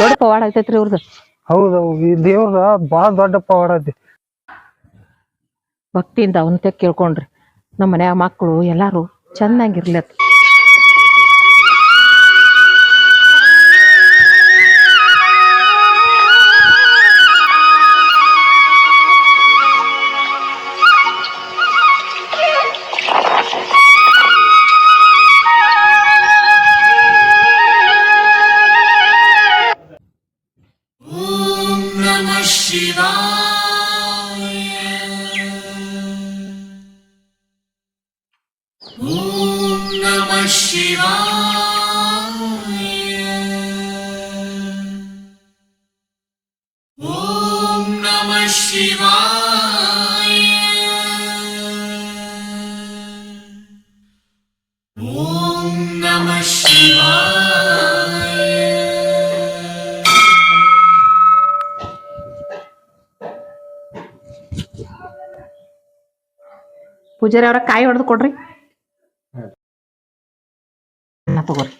ದೊಡ್ಡ ಪವಾಡ ಆಗ್ತೈತ್ರಿ ಇವ್ರದ್ದು ಹೌದು ಈ ದೇವ್ರದ ಬಾಳ ದೊಡ್ಡ ಪವಾಡ ಐತಿ. ಭಕ್ತಿಯಿಂದ ಅವನ ಕೇಳ್ಕೊಂಡ್ರಿ. ನಮ್ಮ ಮನ್ಯಾಗ ಮಕ್ಕಳು ಎಲ್ಲಾರು ಚೆನ್ನಾಗಿರ್ಲತ್ ಪೂಜಾರಿ ಅವ್ರ ಕಾಯಿ ಹೊಡೆದು ಕೊಡ್ರಿ ಅನ್ನ ತಗೋರಿ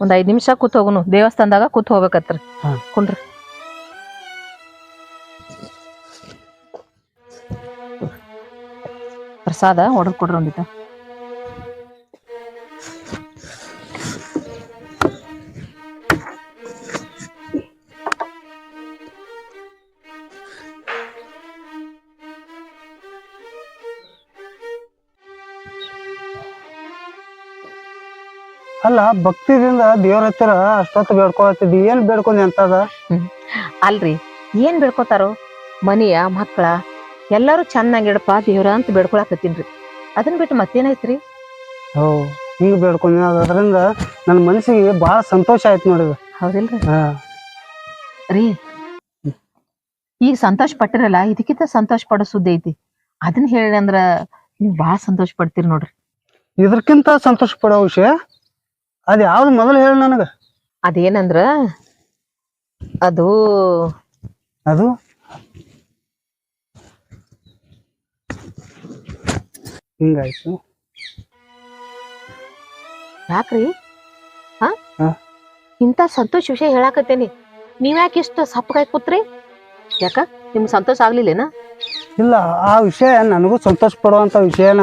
ಒಂದ್ ಐದ್ ನಿಮಿಷ ಕೂತ್ ಹೋಗುನು. ದೇವಸ್ಥಾನದಾಗ ಕೂತ್ ಹೋಗ್ಬೇಕತ್ರ. ಹಾ. ಕುಂಡ್ರಿ ಪ್ರಸಾದ ಹೊಡೆದ್ ಕೊಡ್ರಿ ಒಂದಿಟ. ಅಲ್ಲ ಭಕ್ತಿದಿಂದ ದೇವ್ರ ಹತ್ತಿರ ಅಷ್ಟೊತ್ತು ಬೇಡ್ಕೊಳತ್ತಿದ್ದಿ ಏನ್ ಬೇಡ್ಕೊಂಡಿ ಅಂತದ? ಅಲ್ರಿ ಏನ್ ಬೇಡ್ಕೋತಾರೋ? ಮನೆಯ ಮಕ್ಕಳ ಎಲ್ಲಾರು ಚೆನ್ನಾಗಿಡಪ್ಪ ದೇವ್ರ ಅಂತ ಬೇಡ್ಕೊಳಕತ್ತೀನ್ರಿ. ಅದನ್ ಬಿಟ್ಟು ಮತ್ತೇನೈತ್ರಿ ಓ ಹಿಂಗ್ ಬೇಡ್ಕೊಂಡಿ. ಅದರಿಂದ ನನ್ನ ಮನಸ್ಸಿಗೆ ಬಹಳ ಸಂತೋಷ ಆಯ್ತು ನೋಡಿದ ಹೌದಿಲ್ರಿ? ರೀ ಈಗ ಸಂತೋಷ ಪಟ್ಟಿರಲ್ಲ ಇದಕ್ಕಿಂತ ಸಂತೋಷ ಪಡೋ ಸುದ್ದಿ ಐತಿ. ಅದನ್ನ ಹೇಳಿ ಅಂದ್ರ ನೀವ್ ಬಹಳ ಸಂತೋಷ ಪಡ್ತೀರಿ ನೋಡ್ರಿ. ಇದಕ್ಕಿಂತ ಸಂತೋಷ ಪಡೋ ವಿಷಯ? ಅದ್ ಯಾವ್ದು ಮೊದಲು ಹೇಳಿ ನನಗ. ಅದೇನಂದ್ರ ಅದು ಅದು? ಹಿಂಗಾಯ್ತು. ಯಾಕ್ರಿ? ಹಾ? ಹಾ. ಇಂತ ಸಂತೋಷ ವಿಷಯ ಹೇಳಾಕತ್ತೇನಿ. ನೀವ್ಯಾಕೆ ಇಷ್ಟ ಸಪ್ಪಗಾಯ್ ಕೂತ್ರಿ? ಯಾಕ? ನಿಮ್ ಸಂತೋಷ ಆಗ್ಲಿಲ್ಲೇನ? ಇಲ್ಲ ಆ ವಿಷಯ ನನಗೂ ಸಂತೋಷ ಪಡುವಂತ ವಿಷಯನ.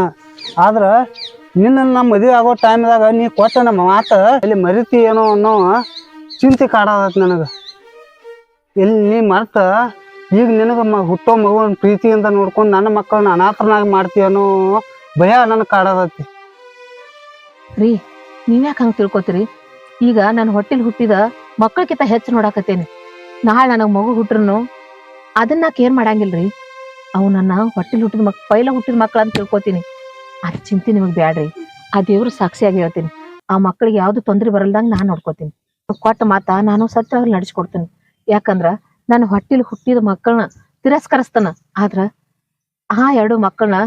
ಆದ್ರ ನಿನ್ನ ಮದುವೆ ಆಗೋ ಟೈಮ್ದಾಗ ನೀ ಕೊಟ್ಟ ನಮ್ಮ ಮಾತ ಇಲ್ಲಿ ಮರಿತಿ ಏನೋ ಅನ್ನೋ ಚಿಂತೆ ಕಾಡೋದತ್ ನನಗೆ. ಇಲ್ಲಿ ನೀ ಮರ್ತ, ಈಗ ನಿನಗ ಮ ಹುಟ್ಟೋ ಮಗುವನ್ ಪ್ರೀತಿಯಿಂದ ನೋಡ್ಕೊಂಡು ನನ್ನ ಮಕ್ಕಳನ್ನ ಅನಾಥನಾಗಿ ಅನ್ನೋ ಭಯ ನನಗೆ ಕಾಡಾದತಿ ರೀ, ನೀವ್ಯಾಕೆ ಹಂಗ ತಿಳ್ಕೊತೀರಿ? ಈಗ ನಾನು ಹೊಟ್ಟೆಲ್ ಹುಟ್ಟಿದ ಮಕ್ಕಳಕ್ಕಿಂತ ಹೆಚ್ಚು ನೋಡಾಕತ್ತೇನೆ. ನಾಳೆ ನನಗೆ ಮಗು ಹುಟ್ಟ್ರು ಅದನ್ನ ಕೇರ್ ಮಾಡಂಗಿಲ್ರಿ. ಅವು ನನ್ನ ಹೊಟ್ಟೆಲ್ ಹುಟ್ಟಿದ ಮಕ್, ಪೈಲ ಹುಟ್ಟಿದ ಮಕ್ಕಳ ಅಂತ ತಿಳ್ಕೊತೀನಿ. ಅದ್ ಚಿಂತೆ ನಿಮಗ್ ಬ್ಯಾಡ್ರಿ. ಆ ದೇವ್ರ ಸಾಕ್ಷಿಯಾಗಿ ಹೇಳ್ತೀನಿ. ಆ ಮಕ್ಕಳಿಗೆ ಯಾವ್ದು ತೊಂದ್ರೆ ಬರಲ್ದಂಗ ನಾನ್ ನೋಡ್ಕೋತೀನಿ. ಕೊಟ್ಟ ಮಾತ ನಾನು ಸತ್ಯವಾಗಿ ನಡ್ಸ್ಕೊಡ್ತೀನಿ. ಯಾಕಂದ್ರ ನಾನು ಹೊಟ್ಟಿಲ್ ಹುಟ್ಟಿದ ಮಕ್ಕಳನ್ನ ತಿರಸ್ಕರಿಸ್ತಾನ. ಆದ್ರ ಆ ಎರಡು ಮಕ್ಕಳನ್ನ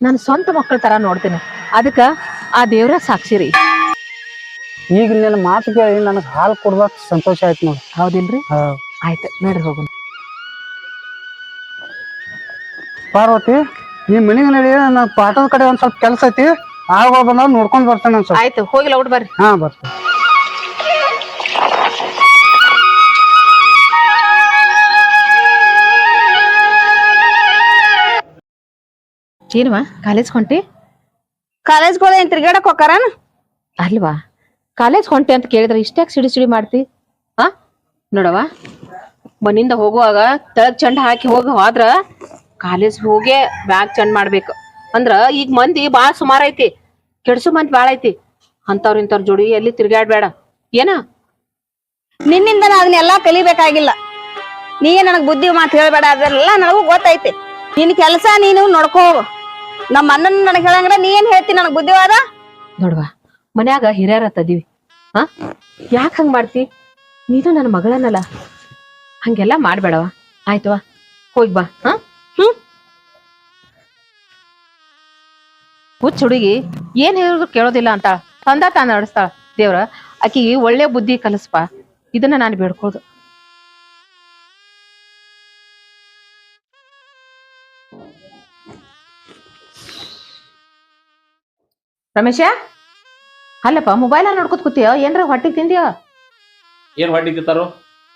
ನಾನು ಸ್ವಂತ ಮಕ್ಕಳ ತರ ನೋಡ್ತೇನೆ. ಅದಕ್ಕ ಆ ದೇವ್ರ ಸಾಕ್ಷಿ ರೀ. ಈಗ ನಿನ್ನ ಮಾತು ಕೇಳಿ ನನಗೆ ಹಾಲು ಕೊಡ್ಬೇಕು ಸಂತೋಷ ಆಯ್ತು ನೋಡಿ. ಹೌದಿಲ್ರಿ. ಆಯ್ತು ನಡ್ರಿ ಹೋಗೋಣ. ಪಾರ್ವತಿ? ನೀ ಮನೆಗೆ ನಡಿ ನನ್ನ ಪಾಠದ ಕಡೆ ಒಂದ್ ಸ್ವಲ್ಪ ಕೆಲಸ ಐತಿ. ಆಗ ಬಂದಾಗ ನೋಡ್ಕೊಂಡ್ ಬರ್ತೇನೆ ಒಂದ್ ಸ್ವಲ್ಪ. ಆಯ್ತು ಹೋಗಿಲ್ಲ ಲೌಡ್ ಬರ್ರಿ. ಹಾ ಬರ್ತೇನೆ. ಏನವಾ ಕಾಲೇಜ್ ಹೊಂಟಿ? ಕಾಲೇಜ್ ಹೋದ ಏನ್ ತಿರ್ಗಾಡಕ್ ಹೋಗಾರನ್ ಅಲ್ವಾ? ಕಾಲೇಜ್ ಹೊಂಟೆ ಅಂತ ಕೇಳಿದ್ರೆ ಇಷ್ಟ್ಯಾಕ್ ಸಿಡಿ ಸಿಡಿ ಮಾಡ್ತಿ? ಆ? ನೋಡವ ಮನಿಂದ ಹೋಗುವಾಗ ತಳಗ್ ಚಂಡ ಹಾಕಿ ಹೋಗಿ ಹೋದ್ರ ಕಾಲೇಜ್ ಹೋಗೇ ಬ್ಯಾಗ್ ಚಂಡ್ ಮಾಡ್ಬೇಕು. ಅಂದ್ರ ಈಗ ಮಂದಿ ಬಾಳ ಸುಮಾರ್ ಐತಿ. ಕೆಡ್ಸು ಮಂದಿ ಬಾಳ ಐತಿ. ಅಂತವ್ರ ಇಂಥವ್ರ ಜೋಡಿ ಎಲ್ಲಿ ತಿರ್ಗಾಡ್ಬೇಡ ಏನ? ನಿನ್ನಿಂದ ನಾ ಅದನ್ನೆಲ್ಲಾ ಕಲಿಬೇಕಾಗಿಲ್ಲ. ನೀ ನನಗ್ ಬುದ್ಧಿ ಮಾತು ಹೇಳ್ಬೇಡ ಅದೆಲ್ಲ ನನಗೂ ಗೊತ್ತೈತಿ. ನಿನ್ ಕೆಲಸ ನೀನು ನೋಡ್ಕೋ ನಮ್ಮ ಅಣ್ಣನ್ ನನಗ್ ಹೇಳಂಗ್ರ ನೀ ಏನ್ ಹೇಳ್ತಿ ನನಗ್ ಬುದ್ಧಿವಾದ? ನೋಡ್ವಾ ಮನ್ಯಾಗ ಹಿರಿಯರ ತದೀವಿ ಹಾ ಯಾಕೆ ಹಂಗ್ ಮಾಡ್ತಿ? ನೀನು ನನ್ನ ಮಗಳನ್ನಲ್ಲ ಹಂಗೆಲ್ಲ ಮಾಡ್ಬೇಡವ ಆಯ್ತವಾ ಹೋಗಿ ಬಾ. ಹಾ ಹ್ಮ್? ಹುಚ್ಚ ಹುಡುಗಿ, ಏನ್ ಹೇಳಿದ್ರು ಕೇಳೋದಿಲ್ಲ ಅಂತ ತಂದ ತಾನ ನಡೆಸ್ತಾಳ ದೇವ್ರ, ಆಕಿಗೆ ಒಳ್ಳೆ ಬುದ್ಧಿ ಕಲಿಸ್ಪ. ಇದನ್ನ ನಾನು ಬೇಡ್ಕೋದು ರಮೇಶ? ಅಲ್ಲಪ್ಪ ಮೊಬೈಲ್ ನೋಡ್ಕೊತ ಕೂತಿಯೋ? ಏನ್ರ ಹೊಟ್ಟಿಗೆ ತಿಂದಿಯೋ? ಏನ್ ಹೊಟ್ಟಿ ತಿಂತಾರು?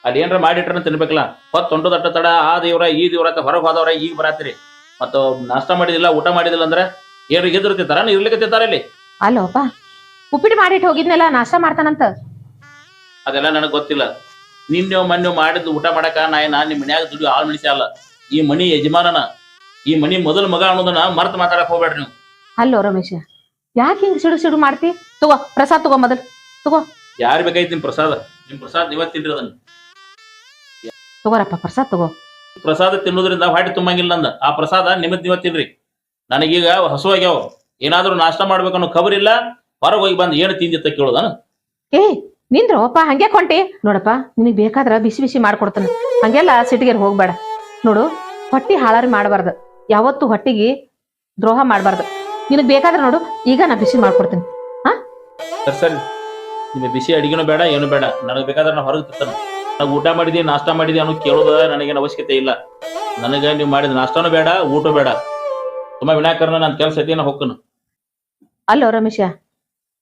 ಅಲ್ಲಿ ಏನರ ಮಾಡಿಟ್ರನ್ನ ತಿನ್ಬೇಕಲ್ಲ? ಹೊತ್ತು ದಟ್ಟ ತಡ ಆ ದೇವ್ರ ಈ ದೇವ್ರ ಅಂತ ಹೊರಗೆ ಹೋದವ್ರ ಈಗ ಬರಾತ್ರಿ. ಮತ್ತ ನಾಷ್ಟ ಮಾಡಿದಿಲ್ಲ ಊಟ ಮಾಡಿದಿಲ್ಲ ಅಂದ್ರೆ ಏನು ಇದ್ರ ತಿಂತಾರ ಇರ್ಲಿಕ್ಕೆ ತಿಂತಾರ ಇಲ್ಲಿ ಅಲ್ಲೋಪ ಉಪ್ಪಿಟ್ಟು ಮಾಡಿಟ್ಟು ಹೋಗಿದ್ನಲ್ಲ ನಾಷ್ಟ ಮಾಡ್ತಾನಂತ? ಅದೆಲ್ಲ ನನಗೆ ಗೊತ್ತಿಲ್ಲ. ನಿನ್ನೆ ಮೊನ್ನೆ ಮಾಡಿದ್ದು ಊಟ ಮಾಡಕ ನಾ ಏನ ನಿಮ್ಮ ಮನ್ಯಾಗ ದುಡ್ಡು ಆಳ್ ಮಿಳಿಸ ಅಲ್ಲ. ಈ ಮನಿ ಯಜಮಾನನ ಈ ಮನಿ ಮೊದಲ ಮಗ ಅನ್ನೋದನ್ನ ಮರ್ತ ಮಾತಾಡಕ್ ಹೋಗ್ಬೇಡ್ರಿ ನೀವು. ಅಲ್ಲೋ ರಮೇಶ ಯಾಕೆ ಹಿಂಗ್ ಸಿಡು ಸಿಡು ಮಾಡ್ತಿ? ತಗೋ ಪ್ರಸಾದ್ ತಗೋ ಮೊದಲ್ ಯಾರ್ ಬೇಕಾಯ್ತು ನಿಮ್ ಪ್ರಸಾದ? ನಿಮ್ ಪ್ರಸಾದ್ ಇವತ್ತಿನ ತಿನ್ರಿ ಅದನ್ನ. ತಗೋರಪ್ಪ ಪ್ರಸಾದ್ ತಗೋ. ಪ್ರಸಾದ ತಿನ್ನೋದ್ರಿಂದ ಹೊಟ್ಟೆ ತುಂಬಂಗಿಲ್ಲ ನಂದ. ಆ ಪ್ರಸಾದ ನಿಮಿತ್ ನೀವತ್ ತಿನ್ರಿ. ನನಗೀಗ ಹಸು ಆಗ್ಯಾವ. ಏನಾದ್ರೂ ನಾಷ್ಟ ಮಾಡ್ಬೇಕನ್ನೋ ಖಬರಿಲ್ಲ ಇಲ್ಲ. ಹೊರಗೆ ಹೋಗಿ ಬಂದು ಏನು ತಿಂದಿತ್ತ ಕೇಳೋದನ? ಏ ನಿಂದ್ರಪ್ಪ ಹಂಗೆ ಕೊಂಟಿ. ನೋಡಪ್ಪ ನಿನಗ್ ಬೇಕಾದ್ರ ಬಿಸಿ ಬಿಸಿ ಮಾಡ್ಕೊಡ್ತಾನೆ. ಹಂಗೆಲ್ಲ ಸಿಟಿಗೆ ಹೋಗ್ಬೇಡ. ನೋಡು ಹೊಟ್ಟಿ ಹಾಳಾರಿ ಮಾಡಬಾರ್ದು. ಯಾವತ್ತು ಹೊಟ್ಟಿಗೆ ದ್ರೋಹ ಮಾಡಬಾರ್ದು. ನಿನಗ್ ಬೇಕಾದ್ರೆ ನೋಡು ಈಗ ನಾ ಬಿಸಿ ಮಾಡ್ಕೊಡ್ತೀನಿ. ಸರಿ ಸರಿ. ನಿಮಗೆ ಬಿಸಿ ಅಡಿಗೆನೂ ಬೇಡ ಏನು ಬೇಡ. ನನಗೆ ಬೇಕಾದ್ರೆ ನಾನು ಹೊರಗೆ ತಿಂತಾನೆ. ನಾವು ಊಟ ಮಾಡಿದಿ ನಾಷ್ಟ ಮಾಡಿದಿ ಅನ್ನೋ ಕೇಳೋದ ನನಗೇನು ಅವಶ್ಯಕತೆ ಇಲ್ಲ. ನನಗೆ ನೀವು ಮಾಡಿದ ನಾಷ್ಟಾನು ಬೇಡ ಊಟ ಬೇಡ. ತುಂಬಾ ವಿನಾಕಾರಣ ನನ್ನ ಕೆಲಸ ಐತಿ ನಾ ಹೋಗ್ಕನು ಅಲ್ಲೋ ರಮೇಶ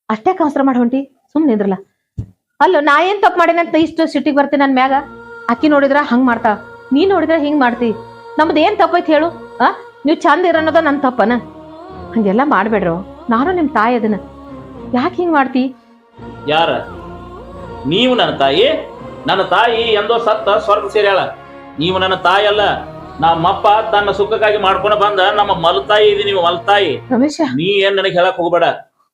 ಅಷ್ಟೇ ಅವಸರ ಮಾಡಿ ಹೊಂಟಿ ಸುಮ್ಮನೆ ನಿಂದ್ರಲ್ಲ. ಅಲ್ಲೋ ನಾ ಏನ್ ತಪ್ಪು ಮಾಡೇನಂತ ಇಷ್ಟು ಸಿಟಿಗೆ ಬರ್ತೀನಿ ನನ್ನ ಮ್ಯಾಗ? ಅಕ್ಕಿ ನೋಡಿದ್ರ ಹಂಗ್ ಮಾಡ್ತಾ ನೀ ನೋಡಿದ್ರ ಹಿಂಗ್ ಮಾಡ್ತಿ. ನಮ್ದು ಏನ್ ತಪ್ಪೈತಿ ಹೇಳು ಆ? ನೀವ್ ಚಂದ ಇರೋದ ನನ್ನ ತಪ್ಪನ? ಹಂಗೆಲ್ಲ ಮಾಡ್ಬೇಡ್ರ ನಾನು ನಿಮ್ ತಾಯಿ ಅದನ್ನ. ಯಾಕೆ ಹಿಂಗ್ ಮಾಡ್ತಿ? ಯಾರ? ನೀವು ನನ್ನ ತಾಯಿ? ನನ್ನ ತಾಯಿ ಎಂದೋ ಸತ್ತ ಸ್ವರ್ಗ ಸೇರ್ಯಾಳ. ನೀವು ನನ್ನ ತಾಯಿ ಅಲ್ಲ. ನಮ್ಮಪ್ಪ ತನ್ನ ಸುಖಕ್ಕಾಗಿ ಮಾಡ್ಕೊಂಡು ಬಂದ ನಮ್ಮ ಮಲತಾಯಿ ಇದೀನಿ ನೀವು ಮಲತಾಯಿ. ನೀ ಏನ್ ನನಗೆ ಹೇಳಕ್ ಹೋಗ್ಬೇಡ.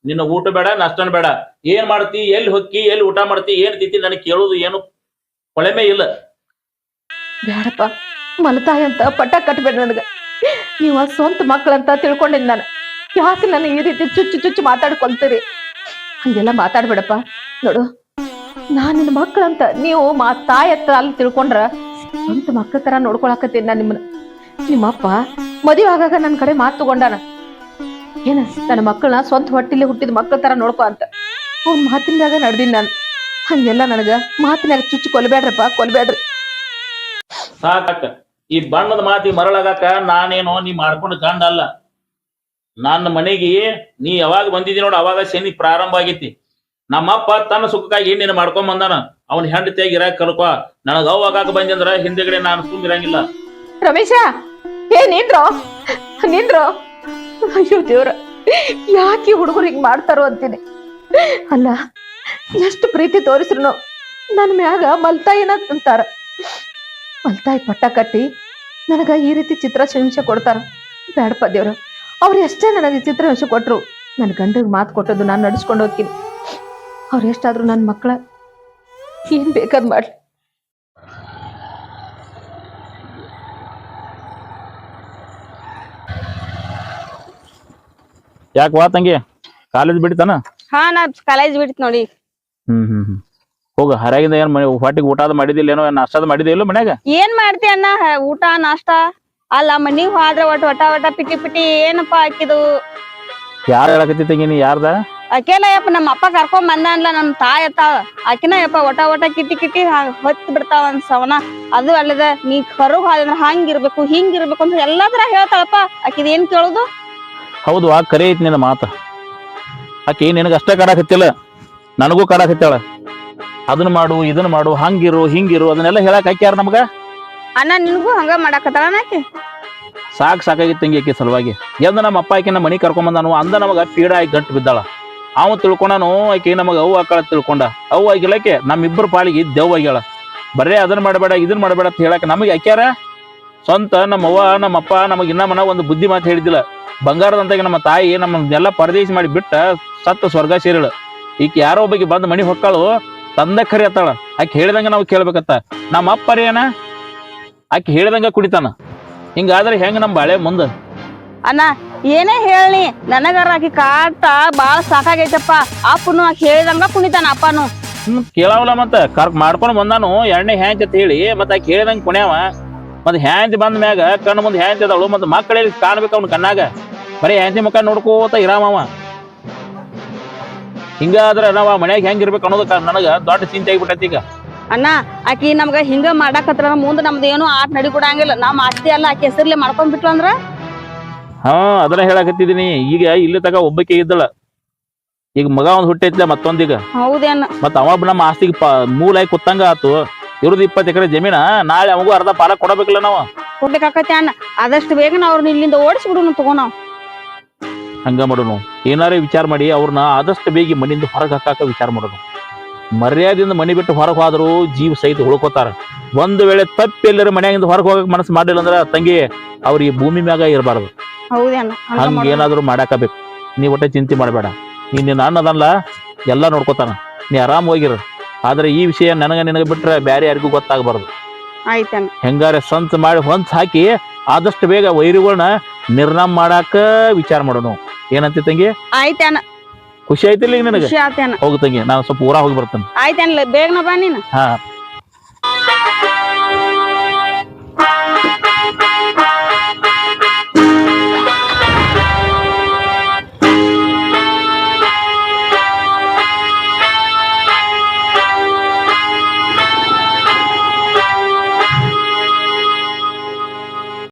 ನಿನ್ನ ಊಟ ಬೇಡ ನಷ್ಟನ ಬೇಡ. ಏನ್ ಮಾಡ್ತಿ ಎಲ್ಲಿ ಹೊಕ್ಕಿ ಎಲ್ಲಿ ಊಟ ಮಾಡ್ತಿ ಏನ್ ತಿಂತಿ ನನಗೆ ಕೇಳೋದು ಏನು ಕೊಳೆಮೆ ಇಲ್ಲ. ಬ್ಯಾಡಪ್ಪ ಮಲತಾಯಿ ಅಂತ ಪಟ್ಟ ಕಟ್ಬೇಡ ನನಗೆ. ನೀವ ಸ್ವಂತ ಮಕ್ಕಳಂತ ತಿಳ್ಕೊಂಡಿದ್ ನಾನು. ಯಾಕೆ ನಾನು ಈ ರೀತಿ ಚುಚ್ಚು ಚುಚ್ಚು ಮಾತಾಡ್ಕೊಂತೀರಿ ಹಂಗೆಲ್ಲ ಮಾತಾಡ್ಬೇಡಪ್ಪ. ನೋಡು ನಾನ್ ನಿನ್ನ ಮಕ್ಕಳಂತ, ನೀವು ಮಾ ತಾಯಿ ಹತ್ರ ಅಲ್ಲಿ ತಿಳ್ಕೊಂಡ್ರ ಸ್ವಂತ ಮಕ್ಕಳ ತರ ನೋಡ್ಕೊಳಕತ್ತೀನಿ ನಾನು ನಿಮ್ಮನ್ನ. ನಿಮ್ಮಪ್ಪ ಮದುವೆ ಆಗಾಗ ನನ್ನ ಕಡೆ ಮಾತು ತಗೊಂಡಾನ. ಏನ ನನ್ನ ಮಕ್ಕಳನ್ನ ಸ್ವಂತ ಹೊಟ್ಟಿಲಿ ಹುಟ್ಟಿದ ಮಕ್ಕಳ ತರ ನೋಡ್ಕೊ ಅಂತ. ಅವ್ನ ಮಾತಿನಾಗ ನಡ್ದೀನಿ ನಾನು. ಹಂಗೆಲ್ಲ ನನಗ ಮಾತಿನಾಗ ಚುಚ್ಚು ಕೊಲ್ಬೇಡ್ರಪ್ಪ, ಕೊಲ್ಬೇಡ್ರಿ. ಸಾಕ ಈ ಬಣ್ಣದ ಮಾತಿ ಮರಳಾಗಾಕ ನಾನೇನೋ ನೀ ಮಾಡ್ಕೊಂಡು ಗಂಡ ಅಲ್ಲ ನನ್ನ ಮನೆಗೆ ನೀ ಯಾವಾಗ ಬಂದಿದಿ ನೋಡು, ಅವಾಗ ಶನಿ ಪ್ರಾರಂಭ ಆಗೈತಿ. ನಮ್ಮಪ್ಪ ತನ್ನ ಸುಖಕ್ಕಾಗಿ ಏನೇನು ಮಾಡ್ಕೊಂಡ್ ಬಂದಾನ? ಅವನ ಹೆಂಡತಿಯಾಗಿ ಇರಾಕ ಕಲ್ಕೊ ನನಗ ಅವಾಗ ಬಂದಿ ಅಂದ್ರ ಹಿಂದೆಗಡೆ ನಾನು ಸುಮ್ಮಿರಂಗಿಲ್ಲ ರಮೇಶ, ಏ ನಿಂದ್ರೋ? ನಿಂದ್ರೋ? ಅಯ್ಯೋ ದೇವ್ರ, ಯಾಕೆ ಹುಡುಗರು ಹಿಂಗ್ ಮಾಡ್ತಾರೋ ಅಂತೀನಿ. ಅಲ್ಲ, ಎಷ್ಟು ಪ್ರೀತಿ ತೋರಿಸ್ರು ನನ್ ಮ್ಯಾಗ ಮಲ್ತಾಯಿನ ಅಂತಾರ. ಮಲ್ತಾಯಿ ಪಟ್ಟ ಕಟ್ಟಿ ನನಗ ಈ ರೀತಿ ಚಿತ್ರ ಹಿಂಸೆ ಕೊಡ್ತಾರ. ಬೇಡಪ್ಪ ದೇವ್ರ, ಅವ್ರು ಎಷ್ಟೇ ನನಗೆ ಚಿತ್ರ ಕೊಟ್ರು ನನ್ನ ಗಂಡಗ್ ಮಾತು ಕೊಟ್ಟದ್ದು ನಾನು ನಡ್ಸ್ಕೊಂಡು ಹೋಗ್ತೀನಿ. ಅವ್ರು ಎಷ್ಟಾದ್ರೂ ನನ್ನ ಮಕ್ಕಳ ಏನ್ ಬೇಕಾದ್ ಮಾಡ್ಲಿ. ಯಾಕೆ ವಾ ತಂಗಿ? ಕಾಲೇಜ್ ಬಿಡ್ತಾನ? ಹಾ ನಾ ಕಾಲೇಜ್ ಬಿಡ್ತ ನೋಡಿ. ಹ್ಮ್ ಹ್ಮ್ ಹ್ಮ್. ಹೋಗ ಹರಾಗಿಂದ ಏನ್ ಮನೆ ಹೊಟ್ಟಿಗೆ ಅದು ಮಾಡಿದಿಲ್ಲ ಏನೋ ನಾಷ್ಟದ ಮಾಡಿದಿಲ್ಲ ಮನ್ಯಾಗ? ಏನ್ ಮಾಡ್ತಿ ಅಣ್ಣ? ಹ- ಊಟ ನಾಷ್ಟ? ಅಲ್ಲ ಮನಿಗ್ ಹೋದ್ರ ಒಟ್ ವಟ ವಟ ಪಿಟಿ ಪಿಟಿ ಏನಪ್ಪಾ ಹಾಕಿದು? ಯಾರು ಹೇಳಕತ್ತಿ ತಂಗಿ ನೀ ಯಾರ್ದ? ಅಕೆಲ್ಲ ಯಪ್ಪ ನಮ್ಮ ಅಪ್ಪ ಕರ್ಕೊಂಡ್ ಬಂದಾನ್ಲ ನಮ್ ತಾಯಿ ಅತ್ತಾಳ. ಆಕಿನ ಯಪ್ಪ ಒಟ ಒಟ ಕಿಟಿ ಕಿಟಿ ಹೊತ್ ಬಿಡ್ತಾವ ಅಂತ ಸವನ. ಅದು ಅಲ್ಲದ ನೀ ಕರು ಹೋದ್ರ ಹಂಗಿರ್ಬೇಕು ಹಿಂಗಿರ್ಬೇಕು ಅಂತ ಎಲ್ಲಾದ್ರ ಹೇಳ್ತಾಳಪ್ಪ. ಆಕಿದ್ ಏನ್ ಕೇಳುದು? ಹೌದು ಆ ಕರೆ ಐತಿ ನಿನ್ನ ಮಾತ. ಆಕಿ ನಿನಗ ಅಷ್ಟೇ ಕಾಡಾಕತ್ತಿಲ್ಲ. ನನಗೂ ಕಾಡಾಕತ್ತಾಳ. ಅದನ್ನ ಮಾಡು ಇದನ್ನ ಮಾಡು ಹಂಗಿರು ಹಿಂಗಿರು ಅದನ್ನೆಲ್ಲ ಹೇಳಕ್ ಹಾಕ್ಯಾರ ನಮಗ? ಅಣ್ಣ ನಿನಗೂ ಹಂಗ ಮಾಡಾಕತ್ತಾಳ ಆಕಿ ಸಾಕ್ ಸಾಕಾಗಿತ್ತು ತಂಗಿ ಆಕೆ ಸಲುವಾಗಿ. ಎಂದ ನಮ್ಮ ಅಪ್ಪ ಆಕಿನ ಮನಿ ಕರ್ಕೊಂಡ್ ಬಂದಾನು, ಅಂದ ನಮಗೆ ಪೀಡ ಆಗಿ ಗಂಟು ಬಿದ್ದಾಳ. ಅವನು ತಿಳ್ಕೊಂಡನು, ಆಕೆ ನಮಗೆ ಅವ್ವ ಆಕಳ ತಿಳ್ಕೊಂಡ. ಅವು ಆಗಿಲ್ಲಕ್ಕೆ ನಮ್ಮಿಬ್ಬರು ಪಾಳಿಗೆ ಆಗ್ಯಾಳ. ಬರೇ ಅದನ್ನ ಮಾಡಬೇಡ ಇದನ್ನ ಮಾಡಬೇಡ ಅಂತ ಹೇಳಕ್ ನಮಗೆ ಆಕ್ಯಾರ ಸ್ವಂತ ನಮ್ಮ ಅವ್ವ, ನಮ್ಮ ಅಪ್ಪ, ನಮಗೆ ಇನ್ನ ಮನ ಒಂದು ಬುದ್ಧಿ ಮಾತು ಹೇಳಿದಿಲ್ಲ ಬಂಗಾರದಂತಾಗ ನಮ್ಮ ತಾಯಿ ನಮ್ಮನ್ನೆಲ್ಲ ಪರದೇಶ ಮಾಡಿ ಬಿಟ್ಟ ಸತ್ತ ಸ್ವರ್ಗ ಸೇರಿಳು. ಈಕೆ ಯಾರೋ ಒಬ್ಬಗೆ ಬಂದು ಮಣಿ ಹೊಕ್ಕಾಳು, ತಂದ ಕರಿ ಅತ್ತಾಳ ಆಕೆ ಹೇಳಿದಂಗ ನಾವು ಕೇಳ್ಬೇಕತ್ತ. ನಮ್ಮ ಅಪ್ಪರೇನ ಆಕೆ ಹೇಳಿದಂಗ ಕುಡಿತಾನ. ಹಿಂಗಾದ್ರೆ ಹೆಂಗ್ ನಮ್ಮ ಬಾಳೆ ಮುಂದ? ಅಣ್ಣ ಏನೇ ಹೇಳಿ ನನಗಾರ ಆಕಿ ಕಾಟ ಬಾಳ ಸಾಕಾಗೈತಪ್ಪ. ಅಪ್ಪನು ಆಕಿ ಹೇಳಿದಂಗ ಕುಣಿತಾನ ಅಪ್ಪನು. ಹ್ಮ್ ಕೇಳಾವಲ್ಲ ಮತ್ತ. ಕರ್ಕ್ ಮಾಡ್ಕೊಂಡು ಬಂದಾನು ಎಣ್ಣೆ ಹ್ಯಾಂಚ್ ಅಂತ ಹೇಳಿ ಮತ್ತೆ ಆಕಿ ಹೇಳಿದಂಗ ಕುಣ್ಯಾವ. ಮತ್ತೆ ಹ್ಯಾಂಚ್ ಬಂದ ಮ್ಯಾಗ ಕಣ್ಣು ಮುಂದೆ ಹ್ಯಾಂಚ್ ಅದಾಳು ಮತ್ತೆ ಮಕ್ಕಳ ಕಾಣ್ಬೇಕು ಅವ್ನ ಕಣ್ಣಾಗ. ಬರೀ ಹ್ಯಾಂಚಿ ಮುಖ ನೋಡ್ಕೋತ ಇರಾಮವ ಹಿಂಗಾದ್ರ ನಾವ ಮನ್ಯಾಗ ಹೆಂಗಿರ್ಬೇಕು ಅನ್ನೋದಕ್ಕ ನನಗ ದೊಡ್ಡ ಚಿಂತೆ ಆಗ್ಬಿಟ್ಟೈತಿ ಈಗ. ಅಣ್ಣ ಆಕಿ ನಮ್ಗ ಹಿಂಗ ಮಾಡಾಕತ್ರ ಮುಂದೆ ನಮ್ದು ಏನು ಆಟ ನಡಿ ಕೊಡಂಗಿಲ್ಲ ನಮ್ ಆಸ್ತಿ ಅಲ್ಲ ಆಕಿ ಹೆಸರ್ಲೆ ಮಾಡ್ಕೊಂಡ್ ಬಿಟ್ಲು ಅಂದ್ರ? ಹಾ ಅದನ್ನ ಹೇಳಾಕತ್ತಿದೀನಿ. ಈಗ ಇಲ್ಲಿ ತಗ ಒಬ್ಬಕ್ಕೆ ಇದ್ದಳ. ಈಗ ಮಗ ಒಂದ್ ಹುಟ್ಟೈತ್ಲ ಮತ್ತೊಂದೀಗ. ಹೌದೇನ ಮತ್ತ ಅವ ನಮ್ಮ ಆಸ್ತಿಗೆ ಪ ಮೂಲಾಗಿ ಕುತ್ತಂಗ ಆತು. ಇವ್ರದ್ದು ಇಪ್ಪತ್ತು ಎಕರೆ ಜಮೀನ ನಾಳೆ ಅವಗೂ ಅರ್ಧ ಪಾಲ ಕೊಡಬೇಕಲ್ಲ ನಾವು. ಕೊಡ್ಬೇಕಾಕತಿ ಅಣ್ಣ. ಆದಷ್ಟು ಬೇಗ ನಾವ್ ಅವ್ರನ್ನ ಇಲ್ಲಿಂದ ಓಡಿಸಿ ಬಿಡುನು ತಗೋನಾವ್ ಹಂಗ ಮಾಡೋಣ ಏನಾರೇ ವಿಚಾರ ಮಾಡಿ ಅವ್ರನ್ನ ಆದಷ್ಟು ಬೇಗ ಮನೆಯಿಂದ ಹೊರಗೆ ಹಾಕಾಕ ವಿಚಾರ ಮಾಡೋನು. ಮರ್ಯಾದೆಯಿಂದ ಮನೆ ಬಿಟ್ಟು ಹೊರಗೆ ಹೋದ್ರು ಜೀವ ಸಹಿತ ಉಳ್ಕೋತಾರ. ಒಂದು ವೇಳೆ ತಪ್ಪಿ ಎಲ್ಲರ ಮನೆಯಿಂದ ಹೊರಗೆ ಹೋಗಕ್ ಮನಸ್ಸು ಮಾಡಿಲ್ಲ ಅಂದ್ರೆ ತಂಗಿ ಅವ್ರಿಗೆ ಭೂಮಿ ಮ್ಯಾಗ ಇರಬಾರ್ದು. ಹಂಗ ಏನಾದ್ರು ಮಾಡಾಕಬೇಕು. ನೀ ಒಟ್ಟೆ ಚಿಂತೆ ಮಾಡಬೇಡ. ನೀನ್ ನಿನ್ನ ಅಣ್ಣ ಅದಲ್ಲ ಎಲ್ಲ ನೋಡ್ಕೋತಾನ. ನೀ ಆರಾಮ್ ಹೋಗಿರ. ಆದ್ರೆ ಈ ವಿಷಯ ನನಗ ನಿನಗೆ ಬಿಟ್ರೆ ಬೇರೆ ಯಾರಿಗೂ ಗೊತ್ತಾಗಬಾರ್ದು. ಹೆಂಗಾರೆ ಸಂತ ಮಾಡಿ ಹೊಂಚ ಹಾಕಿ ಆದಷ್ಟು ಬೇಗ ವೈರಿಗಳನ್ನ ನಿರ್ನಾಮ ಮಾಡಾಕ ವಿಚಾರ ಮಾಡೋಣ ಏನಂತ ತಂಗಿ? ಆಯ್ತಣ್ಣ ಖುಷಿ ಆಯ್ತಿಲ್ಲ ಈಗ ನಿನಗೆ? ಖುಷಿ ಆತೇನ ನಾನು ಸ್ವಲ್ಪ ಊರ ಹೋಗಿ ಬರ್ತೇನೆ. ಆಯ್ತೇನ ಬೇಗನ ಬಾ ನೀನು. ಹಾ.